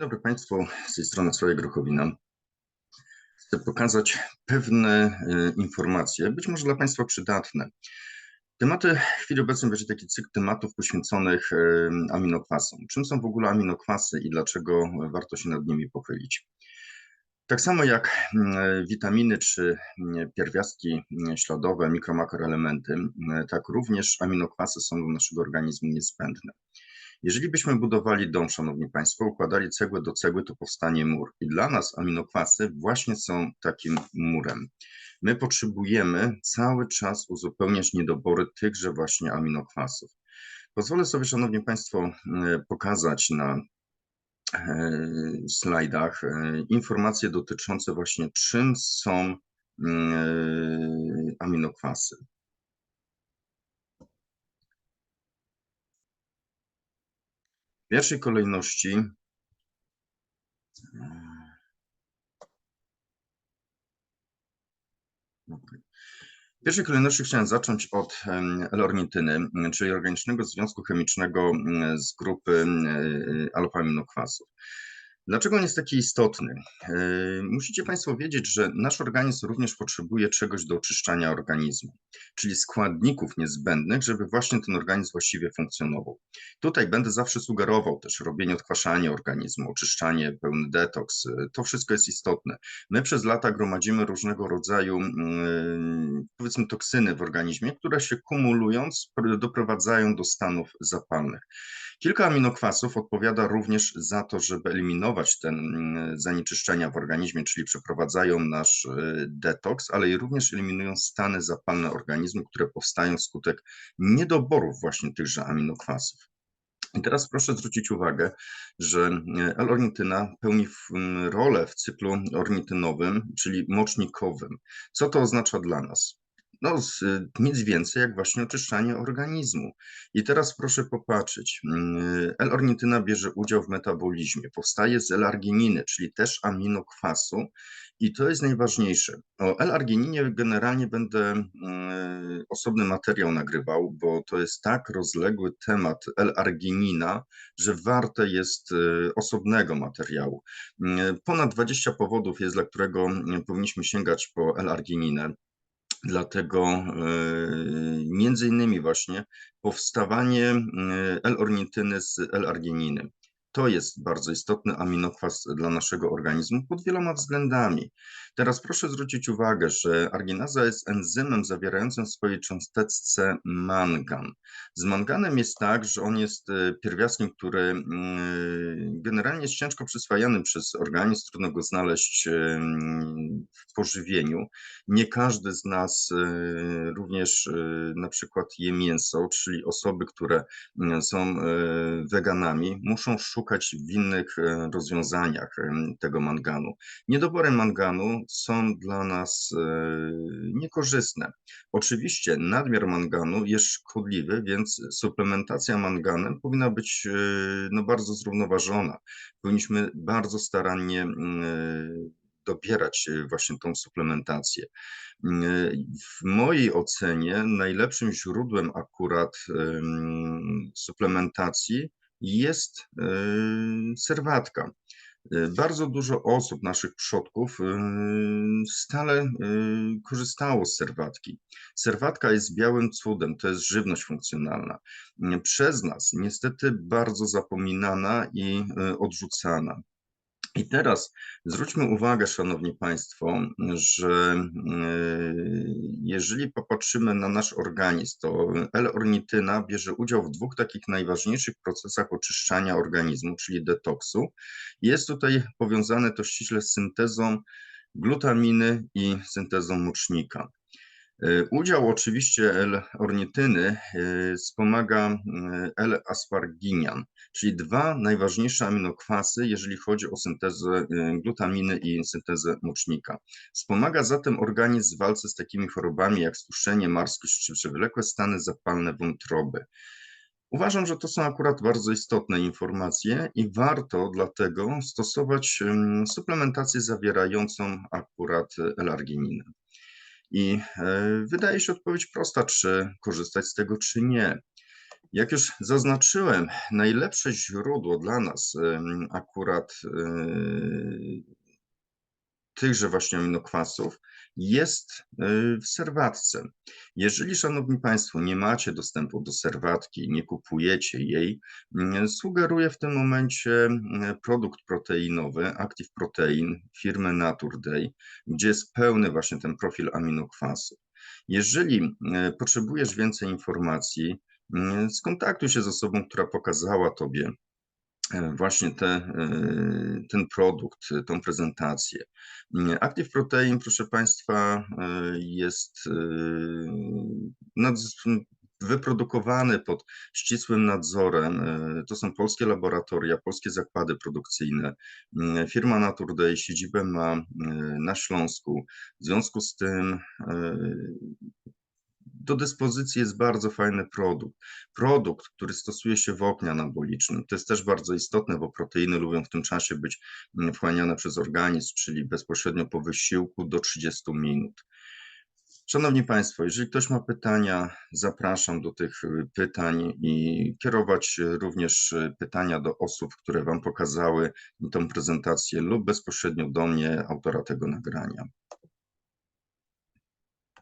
dobry Państwu, z tej strony Sławek Grochowina. Chcę pokazać pewne y, informacje, być może dla Państwa przydatne. Tematy w chwili obecnej będzie taki cykl tematów poświęconych y, aminokwasom. Czym są w ogóle aminokwasy i dlaczego warto się nad nimi pochylić? Tak samo jak witaminy czy pierwiastki śladowe, mikro, makroelementy, tak również aminokwasy są do naszego organizmu niezbędne. Jeżeli byśmy budowali dom, szanowni państwo, układali cegłę do cegły, to powstanie mur. I dla nas aminokwasy właśnie są takim murem. My potrzebujemy cały czas uzupełniać niedobory tychże właśnie aminokwasów. Pozwolę sobie, szanowni państwo, e, pokazać na e, slajdach e, informacje dotyczące właśnie czym są aminokwasy. W pierwszej kolejności w pierwszej kolejności chciałem zacząć od L-ornityny, czyli organicznego związku chemicznego z grupy alfa-aminokwasów. Dlaczego on jest taki istotny? E, musicie Państwo wiedzieć, że nasz organizm również potrzebuje czegoś do oczyszczania organizmu, czyli składników niezbędnych, żeby właśnie ten organizm właściwie funkcjonował. Tutaj będę zawsze sugerował też robienie odkwaszania organizmu, oczyszczanie, pełny detoks. E, to wszystko jest istotne. My przez lata gromadzimy różnego rodzaju, mm, powiedzmy, toksyny w organizmie, które się kumulując doprowadzają do stanów zapalnych. Kilka aminokwasów odpowiada również za to, żeby eliminować te mm, zanieczyszczenia w organizmie, czyli przeprowadzają nasz y, detoks, ale i również eliminują stany zapalne organizmu, które powstają wskutek niedoborów właśnie tychże aminokwasów. I teraz proszę zwrócić uwagę, że y, L-ornityna pełni mm, rolę w cyklu ornitynowym, czyli mocznikowym. Co to oznacza dla nas? No, nic więcej jak właśnie oczyszczanie organizmu. I teraz proszę popatrzeć. Mm, L-ornityna bierze udział w metabolizmie, powstaje z L-argininy, czyli też aminokwasu i to jest najważniejsze. O L-argininie generalnie będę mm, osobny materiał nagrywał, bo to jest tak rozległy temat L-arginina, że warte jest y, osobnego materiału. Mm, ponad 20 powodów jest, dla którego powinniśmy sięgać po L-argininę. Dlatego e, między innymi właśnie powstawanie e, L-ornityny z L-argininy. To jest bardzo istotny aminokwas dla naszego organizmu pod wieloma względami. Teraz proszę zwrócić uwagę, że arginaza jest enzymem zawierającym w swojej cząsteczce mangan. Z manganem jest tak, że on jest e, pierwiastkiem, który mm, generalnie jest ciężko przyswajany przez organizm, trudno go znaleźć w pożywieniu. Nie każdy z nas również na przykład je mięso, czyli osoby, które są weganami, muszą szukać w innych rozwiązaniach tego manganu. Niedoborem manganu są dla nas e, niekorzystne. Oczywiście nadmiar manganu jest szkodliwy, więc suplementacja manganem powinna być e, no, bardzo zrównoważona. Powinniśmy bardzo starannie e, dobierać właśnie tą suplementację. W mojej ocenie najlepszym źródłem akurat suplementacji jest serwatka. Y, bardzo dużo osób, naszych przodków, y, stale korzystało z serwatki. Serwatka jest białym cudem, to jest żywność funkcjonalna. Przez nas niestety bardzo zapominana i odrzucana. I teraz zwróćmy uwagę, Szanowni Państwo, że e, jeżeli popatrzymy na nasz organizm, to L-ornityna bierze udział w dwóch takich najważniejszych procesach oczyszczania organizmu, czyli detoksu. Jest tutaj powiązane to ściśle z syntezą glutaminy i syntezą mocznika. E, udział oczywiście L-ornityny e, wspomaga e, L-asparginian, czyli dwa najważniejsze aminokwasy, jeżeli chodzi o syntezę glutaminy i syntezę mocznika. Wspomaga zatem organizm w walce z takimi chorobami jak stłuszczenie, marskość czy przewlekłe stany zapalne wątroby. Uważam, że to są akurat bardzo istotne informacje i warto dlatego stosować suplementację zawierającą akurat L-argininę. I e, wydaje się odpowiedź prosta, czy korzystać z tego, czy nie. Jak już zaznaczyłem, najlepsze źródło dla nas akurat y, tychże właśnie aminokwasów jest y, w serwatce. Jeżeli, Szanowni Państwo, nie macie dostępu do serwatki, nie kupujecie jej, mm, sugeruję w tym momencie mm, produkt proteinowy Active Protein firmy Naturday, gdzie jest pełny właśnie ten profil aminokwasów. Jeżeli y, potrzebujesz więcej informacji, mm, skontaktuj się z osobą, która pokazała Tobie właśnie te, e, ten produkt, tą prezentację. Active Protein, proszę Państwa, e, jest wyprodukowany pod ścisłym nadzorem. To są polskie laboratoria, polskie zakłady produkcyjne. Firma Naturday siedzibę ma na Śląsku. W związku z tym do dyspozycji jest bardzo fajny produkt. Produkt, który stosuje się w oknie anabolicznym. To jest też bardzo istotne, bo proteiny lubią w tym czasie być mm, wchłaniane przez organizm, czyli bezpośrednio po wysiłku do 30 minut. Szanowni Państwo, jeżeli ktoś ma pytania, zapraszam do tych y, pytań i kierować również y, pytania do osób, które Wam pokazały tę prezentację lub bezpośrednio do mnie, autora tego nagrania.